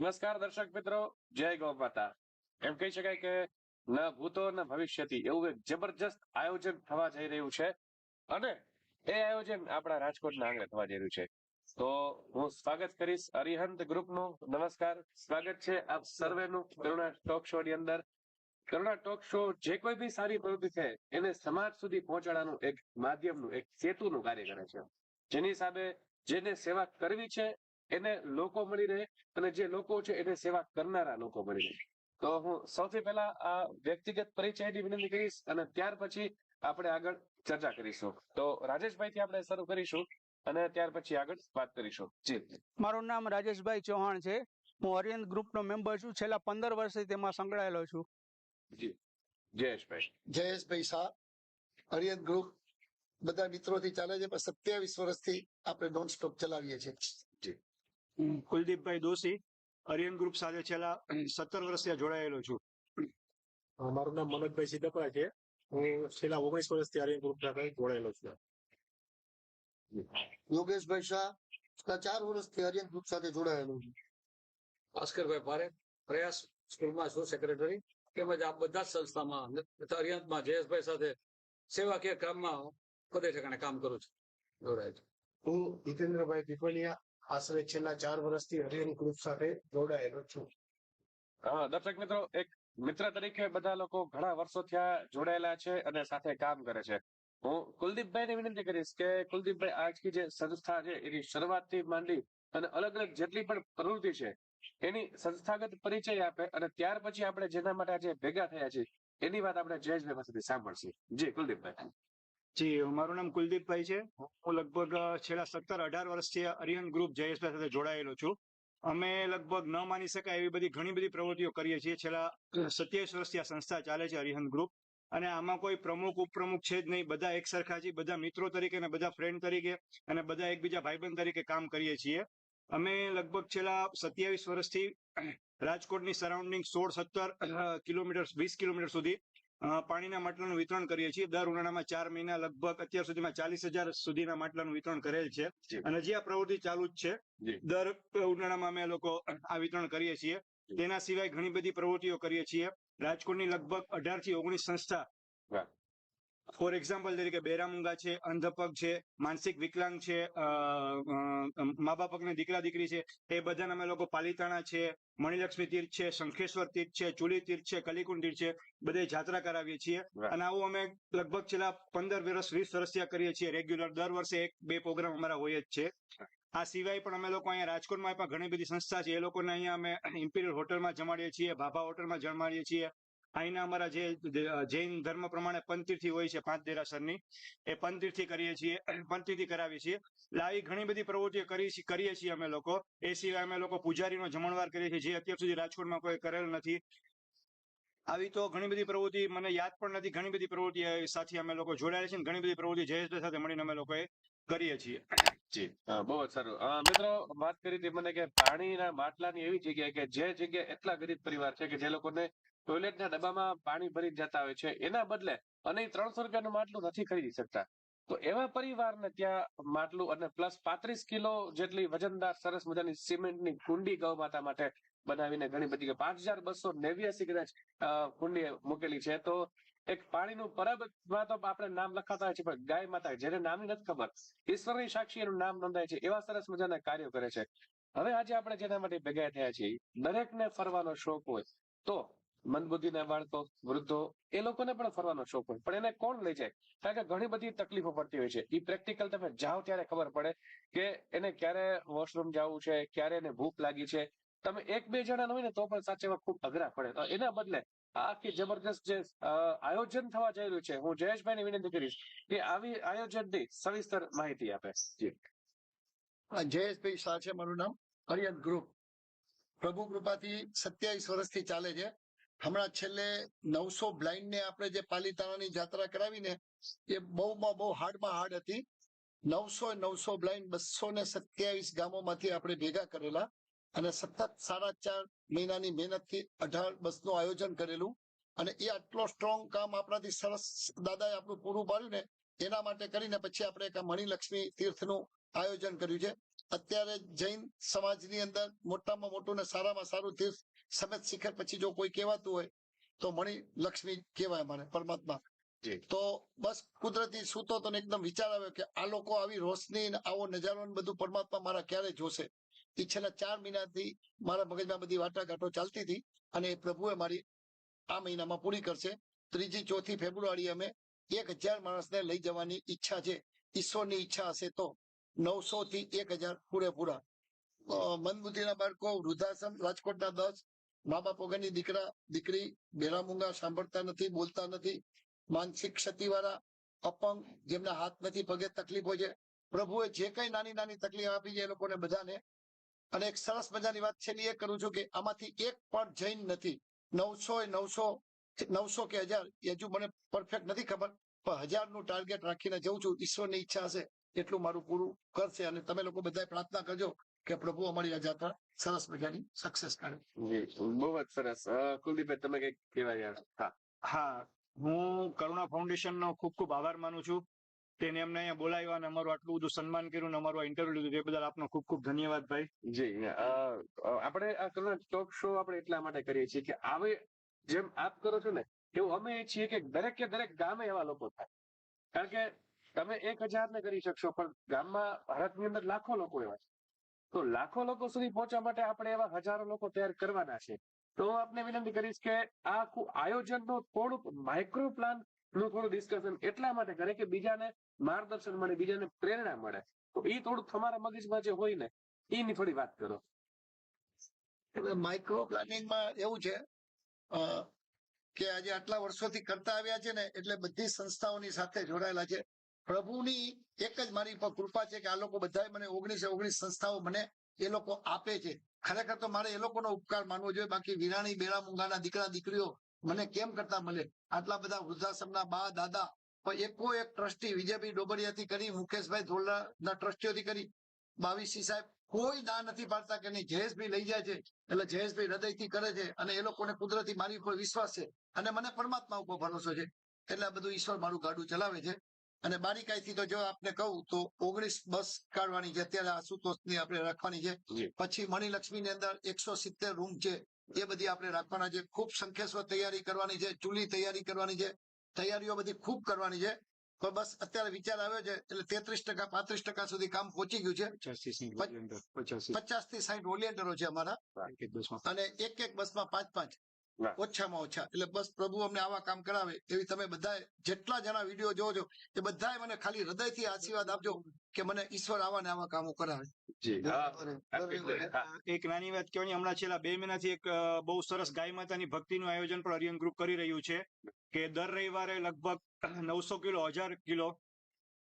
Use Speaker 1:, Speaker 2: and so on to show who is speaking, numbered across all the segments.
Speaker 1: નમસ્કાર દર્શક મિત્રો, જય ગૌ એમ કહી શકાય કે ન ભૂતો ન ભવિષ્યથી એવું એક જબરજસ્ત આયોજન થવા જઈ રહ્યું છે. અને એ આયોજન આપણા રાજકોટના આંગણે થવા જઈ રહ્યું છે. તો હું સ્વાગત કરીશ અરિહંત ગ્રુપનું. નમસ્કાર, સ્વાગત છે આપ સર્વેનું કરુણા ટોક શો ની અંદર. કરુણા ટોક શો જે કોઈ બી સારી પ્રવૃત્તિ છે, એને સમાજ સુધી પહોંચાડવાનું એક માધ્યમનું, એક સેતુનું કાર્ય કરે છે. જેની હિસાબે જેને સેવા કરવી છે એને લોકો મળી રહે અને જે લોકો છે એને સેવા કરનારા લોકો મળી રહે. તો હું સૌથી પહેલા આ વ્યક્તિગત પરિચયની વિનંતી કરીશ અને ત્યાર પછી આપણે આગળ ચર્ચા કરીશું. તો રાજેશભાઈ થી આપણે શરૂ કરીશું અને ત્યાર પછી આગળ વાત કરીશું. જી.
Speaker 2: મારું નામ રાજેશભાઈ ચૌહાણ છે. હું અરિયંત ગ્રુપનો મેમ્બર છું. છેલ્લા પંદર વર્ષથી તેમાં સંકળાયેલો છું.
Speaker 1: જી. જયેશભાઈ.
Speaker 3: જયેશભાઈ શાહ અરિયત ગ્રુપ. બધા મિત્રોથી ચાલે છે. પણ સત્યાવીસ વર્ષથી આપણે નોન સ્ટોપ ચલાવીએ છીએ.
Speaker 4: કુલદીપભાઈ દોશી અરિયન ગ્રુપ સાથે છેલ્લા સત્તર વર્ષથી જોડાયેલો છું.
Speaker 5: મારું નામ મનોજભાઈ સિદ્ધપરા છે. હું છેલ્લા ઓગણીસ વર્ષથી આર્યન ગ્રુપ સાથે જોડાયેલો છું.
Speaker 3: યોગેશભાઈ શાહ છેલ્લા ચાર વર્ષથી અરિયત ગ્રુપ સાથે જોડાયેલો છું.
Speaker 6: ભાસ્કરભાઈ પારેખ પ્રયાસ સ્કૂલમાં છું સેક્રેટરી તેમજ આ બધા જ સંસ્થામાં અરિયંતમાં જયેશભાઈ સાથે સેવાકીય કામમાં પદે ઠેકાણે કામ કરું છું. જોડાય છે.
Speaker 5: હું જીતેન્દ્રભાઈ પીપલિયા આશરે છેલ્લા ચાર વર્ષથી હરિયન ગ્રુપ સાથે જોડાયેલો છું.
Speaker 1: દર્શક મિત્રો, એક મિત્ર તરીકે બધા લોકો ઘણા વર્ષો થયા જોડાયેલા છે અને સાથે કામ કરે છે. હું કુલદીપભાઈને વિનંતી કરીશ કે કુલદીપભાઈ, આજની જે સંસ્થા છે, એની શરૂઆતથી માંડી અને અલગ અલગ જેટલી પણ પ્રવૃત્તિ છે, એની સંસ્થાગત પરિચય આપે અને ત્યાર પછી આપણે જેના માટે આજે ભેગા થયા છીએ, એની વાત આપણે જયેશભાઈ પાસેથી સાંભળશું. જી, કુલદીપભાઈ.
Speaker 4: જી, મારું નામ કુલદીપભાઈ છે. હું લગભગ છેલ્લા સત્તર અઢાર વર્ષથી અરિહન ગ્રુપ જયેશભાઈ સાથે જોડાયેલો છું. અમે લગભગ ન માની શકાય એવી બધી ઘણી બધી પ્રવૃત્તિઓ કરીએ છીએ. છેલ્લા સત્યાવીસ વર્ષથી આ સંસ્થા ચાલે છે અરિહન ગ્રુપ. અને આમાં કોઈ પ્રમુખ, ઉપપ્રમુખ છે જ નહીં. બધા એક સરખા છીએ, બધા મિત્રો તરીકે અને બધા ફ્રેન્ડ તરીકે અને બધા એકબીજા ભાઈબંધ તરીકે કામ કરીએ છીએ. અમે લગભગ છેલ્લા સત્યાવીસ વર્ષથી રાજકોટની સરાઉન્ડિંગ સોળ, સત્તર કિલોમીટર વીસ કિલોમીટર સુધી પાણીના માટલાનું વિતરણ કરીએ છીએ. દર ઉનાળામાં ચાર મહિના લગભગ અત્યાર સુધીમાં ચાલીસ હજાર સુધીના માટલાનું વિતરણ કરેલ છે. અને જે આ પ્રવૃત્તિ ચાલુ જ છે દર ઉનાળામાં અમે લોકો આ વિતરણ કરીએ છીએ. તેના સિવાય ઘણી બધી પ્રવૃત્તિઓ કરીએ છીએ. રાજકોટની લગભગ અઢારથી ઓગણીસ સંસ્થા. ફોર એક્ઝામ્પલ તરીકે બેરામુંગા છે અંધપગ છે માનસિક વિકલાંગ છે મા બાપકને દીકરા દીકરી છે એ બધાને અમે લોકો પાલિતાણા છે મણિલક્ષ્મી તીર્થ છે શંખેશ્વર તીર્થ છે ચુલી તીર્થ છે કલિકુંડ તીર્થ છે બધે જાત્રા કરાવીએ છીએ. અને આવું અમે લગભગ છેલ્લા પંદર વર્ષ વીસ વર્ષ ત્યાં કરીએ છીએ રેગ્યુલર. દર વર્ષે એક બે પ્રોગ્રામ અમારા હોય જ છે. આ સિવાય પણ અમે લોકો અહીંયા રાજકોટમાં પણ ઘણી બધી સંસ્થા છે. એ લોકોને અહીંયા અમે ઇમ્પિરિયલ હોટલમાં જમાડીએ છીએ ભાભા હોટલમાં જમાડીએ છીએ. અહીંના અમારા જે જૈન ધર્મ પ્રમાણે પંચતીર્થી હોય છે પાંચ દેરાસરની, એ પંચતીર્થી કરીએ છીએ પંચતીર્થી કરાવીએ છીએ. એટલે આવી ઘણી બધી પ્રવૃત્તિઓ કરી કરીએ છીએ અમે લોકો. એ સિવાય અમે લોકો પૂજારીનો જમણવાર કરીએ છીએ, જે અત્યાર સુધી રાજકોટમાં કોઈ કરેલ નથી. આવી તો ઘણી બધી પ્રવૃત્તિ, મને યાદ પણ નથી, ઘણી બધી પ્રવૃત્તિ સાથે અમે લોકો જોડાયેલા છે ઘણી બધી પ્રવૃત્તિ જયેશભાઈ સાથે મળીને અમે લોકોએ કરીએ છીએ.
Speaker 1: બહુ જ સારું. મિત્રો, વાત કરી હતી મને કે પાણીના માટલાની એવી જગ્યા કે જે જગ્યા એટલા ગરીબ પરિવાર છે કે જે લોકોને ટોયલેટના ડબ્બામાં પાણી ભરી જતા હોય છે. એના બદલે અને ત્રણસો રૂપિયાનું માટલું નથી ખરીદી શકતા. તો એવા પરિવારને ત્યાં માટલું અને પ્લસ પાંત્રીસ કિલો જેટલી વજનદાર સરસ મજાની સિમેન્ટની કુંડી ગૌ માતા માટે બનાવીને ઘણી બધી પાંચ હજાર બસો નેવ્યાસી કદાચ કુંડી મૂકેલી છે. તો એક પાણીનું પરબમાં તો આપણે નામ લખાતા હોય છે, પણ ગાય માતા, જેને નામની નથી ખબર, ઈશ્વરની સાક્ષી એનું નામ નોંધાય છે. એવા સરસ મજાના કાર્યો કરે છે. હવે આજે આપણે જેના માટે ભેગા થયા છીએ, દરેકને ફરવાનો શોખ હોય તો મંદબુદ્ધિના બાળકો વૃદ્ધો, એ લોકોને પણ ફરવાનો શોખ હોય. પણ એને કોણ લઈ જાય? કારણ કે ઘણી બધી તકલીફો પડતી હોય છે. એ પ્રેક્ટિકલ તમે જાઓ ત્યારે ખબર પડે કે એને ક્યારે વોશરૂમ જવું છે, ક્યારે એને ભૂખ લાગી છે. તમે એક બે જણા હોય ને તો પણ સાચેમાં ખૂબ અઘરા પડે. તો એના બદલે આખી જબરજસ્ત જે આયોજન થવા જઈ રહ્યું છે, હું જયેશભાઈને વિનંતી કરીશ કે આવી આયોજનની સવિસ્તર માહિતી આપે.
Speaker 3: જયેશભાઈ છે, મારું નામ. અરિયત ગ્રુપ. પ્રભુ કૃપાથી સત્યાવીસ વર્ષથી ચાલે છે. હમણાં છેલ્લે નવસો બ્લાઇન્ડ ને આપણે જે પાલિતાણાની જાત્રા કરાવીને, એ બહુમાં બહુ હાર્ડમાં હાર્ડ હતી. નવસો નવસો બ્લાઇન્ડ બસો ને સત્યાવીસ ગામોમાંથી આપણે ભેગા કરેલા અને સતત સાડા ચાર મહિનાની મહેનતથી અઢાર બસનું આયોજન કરેલું. અને એ આટલો સ્ટ્રોંગ કામ આપણાથી સરસ દાદાએ આપણું પૂરું પાડ્યું ને, એના માટે કરીને પછી આપણે એક મણિલક્ષ્મી તીર્થનું આયોજન કર્યું છે. અત્યારે જૈન સમાજની અંદર મોટામાં મોટું ને સારામાં સારું તીર્થ સમેત શિખર પછી જો કોઈ કહેવાતું હોય તો મણી લક્ષ્મી કહેવાય મને પરમાત્મા. તો બસ કુદરતી સૂતો તો એકદમ વિચાર આવ્યો કે આ લોકો આવી રોશની આવો નજારો ને બધું પરમાત્મા મારા ક્યારે જોશે? એ છેલ્લા ચાર મહિનાથી મારા મગજમાં બધી વાટાઘાટો ચાલતી હતી અને એ પ્રભુએ મારી આ મહિનામાં પૂરી કરશે. ત્રીજી ચોથી ફેબ્રુઆરી અમે એક હજાર માણસને લઈ જવાની ઈચ્છા છે. ઈશ્વરની ઈચ્છા હશે તો નવસો થી એક હજાર પૂરેપૂરા. મંદબુદ્ધિના બાળકો વૃદ્ધાશ્રમ રાજકોટના દસ મા બાપ વગરની દીકરા, દીકરી બેરામુંગા સાંભળતા નથી, બોલતા નથી. માનસિક ક્ષતિવાળા, અપંગ, જેમના હાથ નથી, પગે તકલીફ હોય છે. પ્રભુએ જે કઈ નાની નાની તકલીફ આપી છે એ લોકોને બધાને, અને એક સરસ મજાની વાત છે એ કરું છું કે આમાંથી એક પણ જૈન નથી. નવસો નવસો નવસો કે હજાર, એ હજુ મને પરફેક્ટ નથી ખબર, પણ હજારનું ટાર્ગેટ રાખીને જઉં છું. ઈશ્વરની ઈચ્છા હશે એટલું મારું પૂરું કરશે અને તમે લોકો બધા પ્રાર્થના કરજો. કે પ્રભુ અમારી આ જાત્રા સરસ મજાની સક્સેસ કરે
Speaker 1: બહુ જ સરસ. કુલદીપભાઈ તમે કંઈક કહેવા યાર? હા.
Speaker 4: હા હું કરુણા ફાઉન્ડેશન નો ખૂબ ખૂબ આભાર માનું છું. તેને અમને અહીંયા બોલાવ્યા અને અમારું આટલું બધું સન્માન કર્યું અને અમારું ઇન્ટરવ્યુ લીધું તે બદલ આપનો ખૂબ ખૂબ ધન્યવાદ ભાઈ.
Speaker 1: જી આપણે આ કરુણા ટોક શો આપણે એટલા માટે કરીએ છીએ કે આવે જેમ આપ કરો છો ને એવું અમે એ છીએ કે દરેક કે દરેક ગામે એવા લોકો થાય. કારણ કે તમે એક હજાર ને કરી શકશો પણ ગામમાં ભારતની અંદર લાખો લોકો એવા છે. તો લાખો લોકો સુધી પહોંચવા માટે આપણે એવા હજારો લોકો તૈયાર કરવાના છે. તો આપને વિનંતી કરીશ કે આ આખું આયોજનનું થોડુંક માઇક્રો પ્લાનનું થોડું ડિસ્કશન એટલા માટે કરે કે બીજાને માર્ગદર્શન મળે, બીજાને પ્રેરણા મળે. તો એ થોડું તમારા મગજમાં જે હોય ને એની થોડી વાત કરો.
Speaker 3: માઇક્રો પ્લાનિંગમાં એવું છે કે આજે આટલા વર્ષોથી કરતા આવ્યા છે ને, એટલે બધી સંસ્થાઓની સાથે જોડાયેલા છે. પ્રભુની એક જ મારી કૃપા છે કે આ લોકો બધા મને ઓગણીસે ઓગણીસ સંસ્થાઓ મને એ લોકો આપે છે. ખરેખર તો મારે એ લોકોનો ઉપકાર માનવો જોઈએ. બાકી વિરાણી બેડા મુંગાના દીકરા, દીકરીઓ મને કેમ કરતા મળે? આટલા બધા વૃદ્ધાશ્રમના બા, દાદા એકો એક ટ્રસ્ટી વિજયભાઈ ડોબરિયાથી કરી, મુકેશભાઈ ધોળના ટ્રસ્ટીઓથી કરી. બાવીસી સાહેબ કોઈ ના નથી પાડતા કે નહીં. જયેશભાઈ લઈ જાય છે. એટલે જયેશભાઈ હૃદયથી કરે છે અને એ લોકોને કુદરતી મારી ઉપર વિશ્વાસ છે અને મને પરમાત્મા ઉપર ભરોસો છે. એટલે આ બધું ઈશ્વર મારું ગાડું ચલાવે છે. અને બારીકાઈથી તો જો આપને કહું તો ઓગણીસ બસ કાઢવાની છે અત્યારે આશુતોષની આપણે રાખવાની છે પછી મણિલક્ષ્મી ની અંદર એકસો સિત્તેર રૂમ છે એ બધી આપણે રાખવાના છે. ખૂબ સંખ્યેશ્વર તૈયારી કરવાની છે ચૂલી તૈયારી કરવાની છે તૈયારીઓ બધી ખૂબ કરવાની છે. પણ બસ અત્યારે વિચાર આવ્યો છે એટલે તેત્રીસ ટકા પાંત્રીસ ટકા સુધી કામ પહોંચી ગયું છે.
Speaker 4: પચાસી
Speaker 3: થી સાઈઠ વોલિયન્ટરો છે અમારા. અને એક એક બસમાં પાંચ પાંચ. ઓછામાં ઓછા. એટલે બસ પ્રભુ અમને આવા કામ કરાવે એવી તમે બધા જેટલા જણા વીડિયો જોવો છો એ બધાએ મને ખાલી હૃદયથી આશીર્વાદ આપજો કે મને ઈશ્વર આવા ને આવા કામો કરાવે.
Speaker 4: એક નાની વાત કહેવાની હમણાં છેલ્લા બે મહિનાથી એક બહુ સરસ ગાય માતાની ભક્તિનું આયોજન પણ અરિયન ગ્રુપ કરી રહ્યું છે કે દર રવિવારે લગભગ નવસો કિલો હજાર કિલો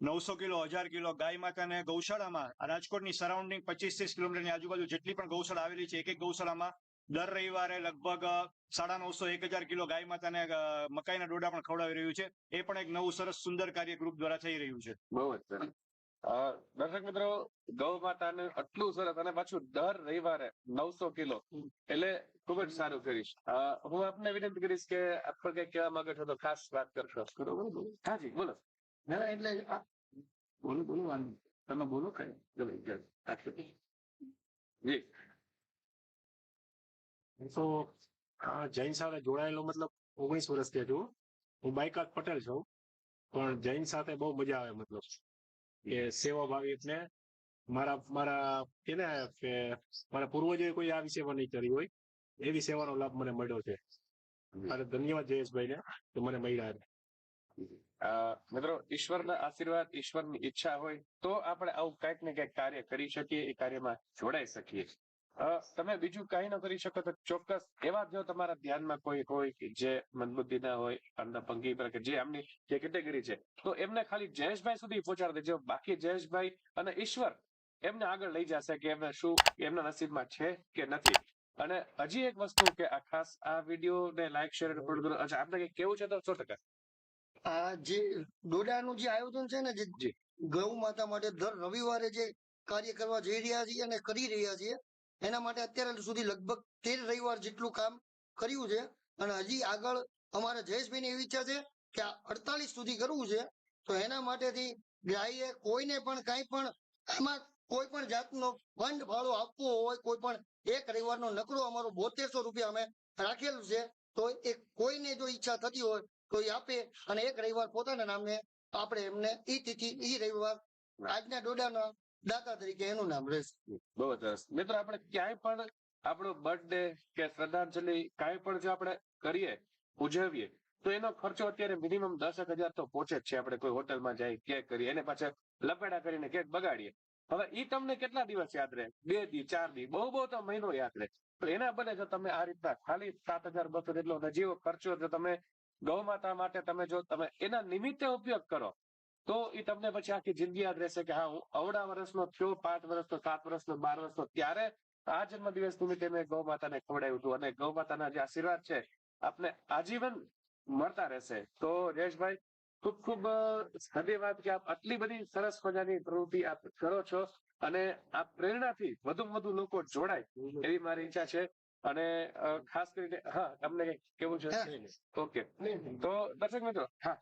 Speaker 4: નવસો કિલો હજાર કિલો ગાય માતાને ગૌશાળામાં રાજકોટની સરાઉન્ડિંગ પચીસ ત્રીસ કિલોમીટરની આજુબાજુ જેટલી પણ ગૌશાળા આવેલી છે એક એક ગૌશાળામાં દર રવિવારે લગભગ સાડા નવસો એક હજાર કિલો ગાય માતાને મકાઈના ડોડા પણ ખવડાવી રહ્યું છે. એ પણ એક નવું સરસ સુંદર કાર્ય ગ્રુપ દ્વારા થઈ રહ્યું છે.
Speaker 1: બહુ જ સરસ. દર્શક મિત્રો ગૌ માતાને આટલું સરસ અને પાછું દર રવિવારે નવસો કિલો એટલે ખૂબ જ સારું કરીશ. હું આપને વિનંતી કરીશ કે આપ પર કઈ કહેવા માંગો છો તો ખાસ વાત કરશો. હા જી બોલો. ના એટલે બોલો બોલો વાંધો તમે બોલો કઈ જી.
Speaker 5: તો જૈન સાથે જોડાયેલો મતલબ ઓગણીસ વર્ષથી છું હું બાયકાત પટેલ છું, પણ જૈન સાથે બહુ મજા આવે મતલબ. કે સેવા ભાવી એટલે મારા મારા કે કે મારા પૂર્વજોએ કોઈ આ વિશે નહીં કરી હોય. એવી સેવાનો લાભ મને મળ્યો છે. અને ધન્યવાદ જયેશભાઈ ને કે મને મળ્યા
Speaker 1: છે મિત્રો, ઈશ્વરના આશીર્વાદ, ઈશ્વરની ઈચ્છા હોય તો આપણે આવું કંઈક ને કંઈક કાર્ય કરી શકીએ, એ કાર્યમાં જોડાઈ શકીએ. તમે બીજું કાંઈ ન કરી શકો તો ચોક્કસ એવા જો તમારા ધ્યાનમાં કોઈ હોય જે મંદબુદ્ધિ ના હોય અન્ન ભંગી પર કે જે એમની જે કેટેગરી છે તો એમને ખાલી જયેશભાઈ સુધી પહોંચાડી દેજો. બાકી જયેશભાઈ અને ઈશ્વર એમને આગળ લઈ જશે કે એમને શું એમના નસીબમાં છે કે નથી. અને હજી એક વસ્તુ કે આ ખાસ આ વીડિયો ને લાઈક શેર follow કરો. અચ્છા આપણે કેવું છે તો સો ટકા.
Speaker 7: આ જે ડોડાનું જે આયોજન છે ને જે. ગૌ માતા માટે દર રવિવારે જે કાર્ય કરવા જઈ રહ્યા છીએ અને કરી રહ્યા છીએ એના માટે અત્યારે સુધી લગભગ તેર રવિવાર જેટલું કામ કર્યું છે. અને હજી આગળ અમારા જયેશભાઈની એવી ઈચ્છા છે કે અડતાલીસ સુધી કરવું છે. તો એના માટેથી ગાયે કોઈને પણ કાંઈ પણ આમાં કોઈ પણ જાતનો ફંડ ફાળો આપવો હોય, કોઈ પણ એક રવિવારનો નકરો અમારો બોતેરસો રૂપિયા અમે રાખેલું છે. તો એ કોઈને જો ઈચ્છા થતી હોય તો એ આપે અને એક રવિવાર પોતાના નામે આપણે એમને ઈ તિથિ, ઈ રવિવાર આજના ડોડાના દાતા તરીકે એનું નામ રહેશે
Speaker 1: બહુ સરસ. મિત્રો, આપણે ક્યાંય પણ આપણો બર્થડે કે શ્રદ્ધાંજલિ કાંઈ પણ જો આપણે કરીએ, ઉજવીએ, તો એનો ખર્ચો અત્યારે મિનિમમ દસ હજાર તો પહોંચે જ છે. આપણે કોઈ હોટલમાં જાય કેક કરીએ, એને પાછા લપેડા કરીને કેક બગાડીએ. હવે ઈ તમને કેટલા દિવસ યાદ રહે? બે દી, ચાર દી, બહુ બહુ તો મહિનો યાદ રહે. તો એના બદલે જો તમે આ રીતના ખાલી સાત હજાર, બસો જેટલો નજીવો ખર્ચો જો તમે ગૌ માતા માટે તમે જો તમે એના નિમિત્તે ઉપયોગ કરો તો એ તમને પછી આખી જિંદગી યાદ રહેશે કે હા અવડા વર્ષનો થયો પાંચ વર્ષનો સાત વર્ષનો બાર વર્ષનો. ત્યારે આ જન્મ દિવસ નિમિત્તે મેં ગૌ માતાને ખવડાવ્યું હતું અને ગૌ માતાના જે આશીર્વાદ છે આપને આજીવન મળતા રહેશે. તો જયેશભાઈ ખૂબ ખૂબ ધન્યવાદ કે આપ આટલી બધી સરસ મજાની પ્રવૃત્તિ આપ કરો છો અને આ પ્રેરણાથી વધુ વધુ લોકો જોડાય એવી મારી ઈચ્છા છે. અને ખાસ કરીને હા તમને કેવું છે? ઓકે. તો દર્શક મિત્રો હા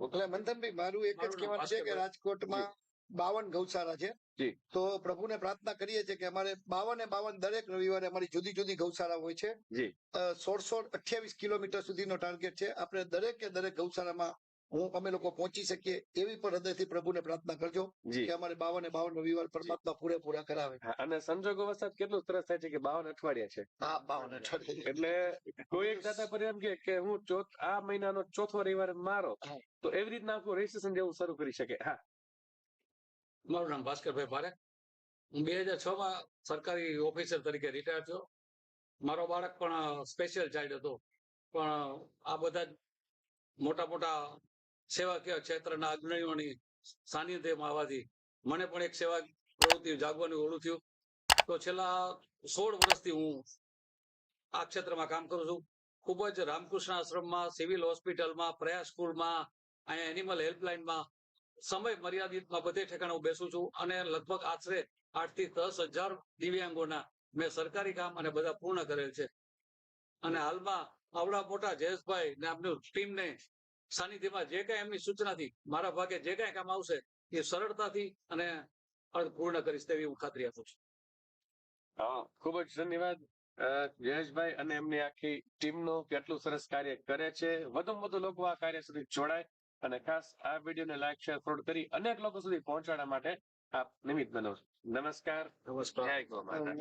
Speaker 3: એટલે મંથનભાઈ મારું એક જ કહેવાનું છે કે રાજકોટમાં બાવન ગૌશાળા છે. તો પ્રભુને પ્રાર્થના કરીએ છીએ કે અમારે બાવન ને બાવન દરેક રવિવારે અમારી જુદી જુદી ગૌશાળા હોય છે. સોળસો અઠ્યાવીસ કિલોમીટર સુધીનો ટાર્ગેટ છે. આપણે દરેકે દરેક ગૌશાળામાં હું અમે લોકો પહોંચી શકીએ એવી પણ હૃદયથી પ્રભુને પ્રાર્થના કરજો કે અમારે બાવન બાવન રવિવાર પરમાત્મા પૂરેપૂરા કરાવે.
Speaker 1: અને સંજોગો વરસાદ કેટલું સરસ થાય છે કે બાવન અઠવાડિયા છે.
Speaker 3: હા બાવન અઠવાડિયા.
Speaker 1: એટલે કોઈ એક દાતા પર એમ કે કે હું ચોથ આ મહિનાનો ચોથો રવિવાર મારો તો એવી રીતના આખું રજીસ્ટ્રેશન જેવું શરૂ કરી શકે. હા.
Speaker 6: મારું નામ ભાસ્કરભાઈ પારેખ. હું બે હજાર છ માં સરકારી ઓફિસર તરીકે રિટાયર થયો. મારો બાળક પણ સ્પેશિયલ ચાઇલ્ડ હતો. પણ આ બધા જ મોટા મોટા સેવાકીય ક્ષેત્રના અગ્રણીઓની સાનિધ્યમાં આવવાથી મને પણ એક સેવા પ્રવૃત્તિ જાગવાનું ઓળું થયું. તો છેલ્લા સોળ વર્ષથી હું આ ક્ષેત્રમાં કામ કરું છું. ખૂબ જ રામકૃષ્ણ આશ્રમમાં, સિવિલ હોસ્પિટલમાં, પ્રયાસ સ્કૂલમાં, અહીંયા એનિમલ હેલ્પલાઇનમાં સમય મર્યાદિતમાં બધે ઠેકાણે હું બેસું છું અને લગભગ આશરે આઠથી દસ હજાર દિવ્યાંગોના મેં સરકારી કામ અને બધા પૂર્ણ કરેલ છે. અને હાલમાં આવડા મોટા જયેશભાઈ ને આપની ટીમને સાનિધ્યમાં જે કાંઈ એમની સૂચનાથી મારા ભાગે જે કાંઈ કામ આવશે એ સરળતાથી અને પૂર્ણ કરીશ તેવી હું ખાતરી આપું છું.
Speaker 1: હા ખૂબ જ ધન્યવાદ. જયેશભાઈ અને એમની આખી ટીમનું કેટલું સરસ કાર્ય કરે છે. વધુમાં વધુ લોકો આ કાર્ય સુધી જોડાય અને ખાસ આ વિડીયોને લાઈક શેર ફોરવર્ડ કરી અનેક લોકો સુધી પહોંચાડવા માટે આપ નિમિત્ત બનો નમસ્કાર.
Speaker 6: નમસ્કાર.
Speaker 1: જય ગો માતા